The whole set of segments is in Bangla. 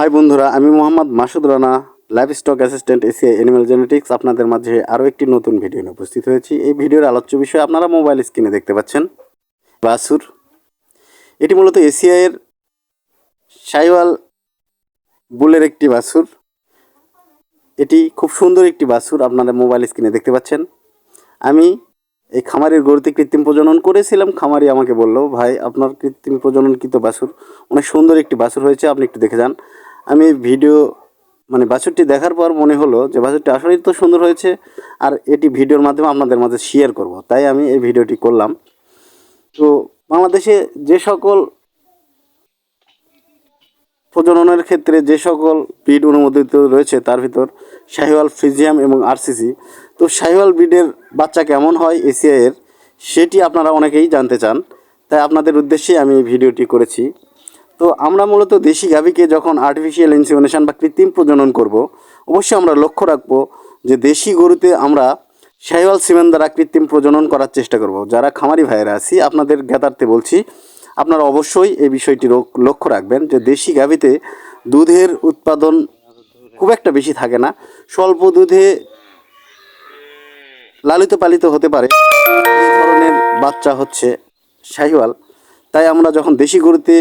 হাই বন্ধুরা, আমি Mohammad Masud Rana livestock assistant ACI animal genetics. আপনাদের মাঝে আরও একটি নতুন ভিডিও নিয়ে উপস্থিত হয়েছি। এই ভিডিওর আলোচ্য বিষয় আপনারা মোবাইল স্ক্রিনে দেখতে পাচ্ছেন। বাসুর। এটি মূলত এসিআইয়ের সাইওয়াল বুলের একটি বাসুর। এটি খুব সুন্দর একটি বাসুর আপনারা মোবাইল স্ক্রিনে দেখতে পাচ্ছেন। আমি এই খামারের গরুতে কৃত্রিম প্রজনন করেছিলাম। খামারি আমাকে বলল, ভাই, আপনার কৃত্রিম প্রজননকৃত বাসুর, অনেক সুন্দর একটি বাসুর হয়েছে, আপনি একটু দেখে যান। আমি ভিডিও মানে বাছুরটি দেখার পর মনে হলো যে বাছুরটি আসলেই তো সুন্দর হয়েছে, আর এটি ভিডিওর মাধ্যমে আপনাদের মাঝে শেয়ার করব। তাই আমি এই ভিডিওটি করলাম। তো বাংলাদেশে যে সকল প্রজননের ক্ষেত্রে যে সকল ব্রিড অনুমোদিত রয়েছে, তার ভিতর শাহিওয়াল ফ্রিজিয়াম এবং আরসিসি। তো শাহিওয়াল ব্রিডের বাচ্চা কেমন হয় এসিআইয়ের সেটি আপনারা অনেকেই জানতে চান। তাই আপনাদের উদ্দেশ্যে আমি ভিডিওটি করেছি। তো আমরা মূলত দেশি গাভীকে যখন আর্টিফিশিয়াল ইনসিমিনেশন বা কৃত্রিম প্রজনন করব, অবশ্যই আমরা লক্ষ্য রাখব যে দেশি গরুতে আমরা শাহিওয়াল সিমেন্ট দ্বারা কৃত্রিম প্রজনন করার চেষ্টা করব। যারা খামারি ভাইয়েরা আছি, আপনাদের জ্ঞাতার্থে বলছি, আপনারা অবশ্যই এই বিষয়টি লক্ষ্য রাখবেন যে দেশি গাভীতে দুধের উৎপাদন খুব একটা বেশি থাকে না। স্বল্প দুধে লালিত পালিত হতে পারে। এই ধরনের বাচ্চা হচ্ছে শাহিওয়াল তাই আমরা যখন দেশি গরুতে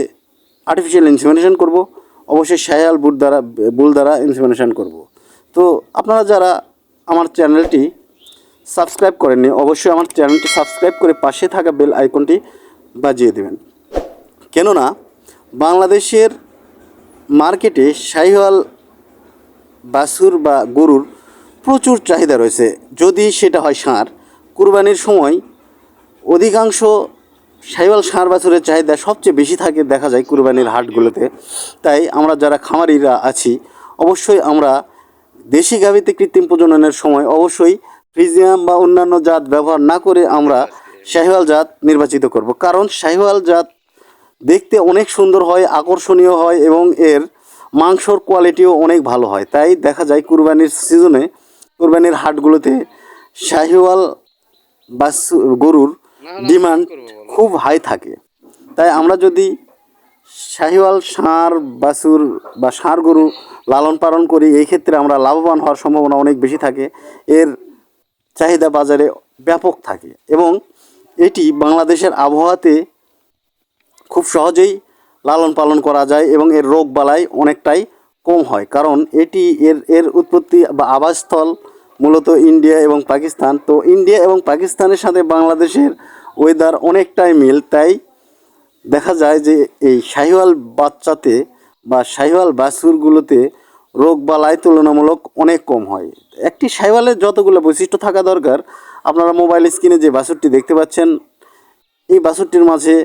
আর্টিফিশিয়াল ইনসিমিনেশন করব, অবশ্যই শাহিওয়াল বুট দ্বারা, বুল দ্বারা ইনসিমিনেশন করব। তো আপনারা যারা আমার চ্যানেলটি সাবস্ক্রাইব করেননি, অবশ্যই আমার চ্যানেলটি সাবস্ক্রাইব করে পাশে থাকা বেল আইকনটি বাজিয়ে দেবেন। কেননা, বাংলাদেশের মার্কেটে শাহিওয়াল বাছুর বা গরুর প্রচুর চাহিদা রয়েছে। যদি সেটা হয় ষাঁড় কুরবানির সময় অধিকাংশ সাইওয়াল ষাঁড় বাছুরের চাহিদা সবচেয়ে বেশি থাকে দেখা যায় কুরবানির হাটগুলোতে। তাই আমরা যারা খামারিরা আছি অবশ্যই আমরা দেশি গাভীতে কৃত্রিম প্রজননের সময় অবশ্যই ফ্রিজিয়াম বা অন্যান্য জাত ব্যবহার না করে আমরা শাহিওয়াল জাত নির্বাচিত করব। কারণ শাহিওয়াল জাত দেখতে অনেক সুন্দর হয় আকর্ষণীয় হয় এবং এর মাংসর কোয়ালিটিও অনেক ভালো হয়। তাই দেখা যায় কুরবানির সিজনে কুরবানির হাটগুলোতে শাহিওয়াল বাস গরুর ডিমান্ড খুব হাই থাকে। তাই আমরা যদি শাহিওয়াল ষাঁড় বাছুর বা ষাঁড় গরু লালন পালন করি, এই ক্ষেত্রে আমরা লাভবান হওয়ার সম্ভাবনা অনেক বেশি থাকে। এর চাহিদা বাজারে ব্যাপক থাকে এবং এটি বাংলাদেশের আবহাওয়াতে খুব সহজেই লালন পালন করা যায় এবং এর রোগ বালাই অনেকটাই কম হয়। কারণ এটি এর এর উৎপত্তি বা আবাসস্থল মূলত ইন্ডিয়া এবং পাকিস্তান। তো ইন্ডিয়া এবং পাকিস্তানের সাথে বাংলাদেশের ওয়েদার অনেকটাই মিল তাই দেখা যায় যে এই শাহিওয়াল বাচ্চাতে বা শাহিওয়াল বাছুরগুলোতে রোগ বালাই তুলনামূলক অনেক কম হয়। একটি শাহিওয়ালের যতগুলো বৈশিষ্ট্য থাকা দরকার আপনারা মোবাইল স্ক্রিনে যে বাছুরটি দেখতে পাচ্ছেন এই বাছুরটির মাঝে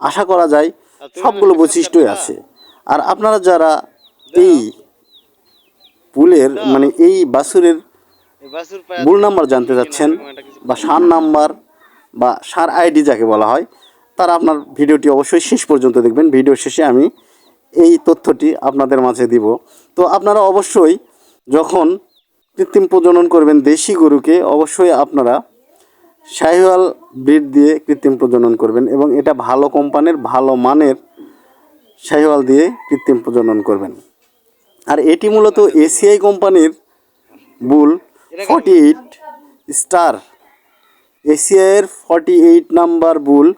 আশা করা যায় সবগুলো বৈশিষ্ট্যই আছে। আর আপনারা যারা এই পুলের মানে এই বাছুরের বুল নাম্বার জানতে চাচ্ছেন বা সার নাম্বার বা সার আইডি যাকে বলা হয় তারা আপনার ভিডিওটি অবশ্যই শেষ পর্যন্ত দেখবেন। ভিডিও শেষে আমি এই তথ্যটি আপনাদের মাঝে দিব। তো আপনারা অবশ্যই যখন কৃত্রিম প্রজনন করবেন দেশি গরুকে অবশ্যই আপনারা শাহিওয়াল ব্রিড দিয়ে কৃত্রিম প্রজনন করবেন এবং এটা ভালো কোম্পানির ভালো মানের শাহিওয়াল দিয়ে কৃত্রিম প্রজনন করবেন। আর এটি মূলত এসিআই কোম্পানির বুল ফর্টি এইট স্টার। এশিয়ার ফর্টি এইট নাম্বার বুল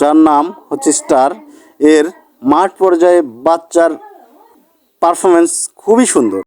যার নাম হচ্ছে স্টার এর মাঠ পর্যায়ে বাচ্চার পারফরমেন্স খুবই সুন্দর।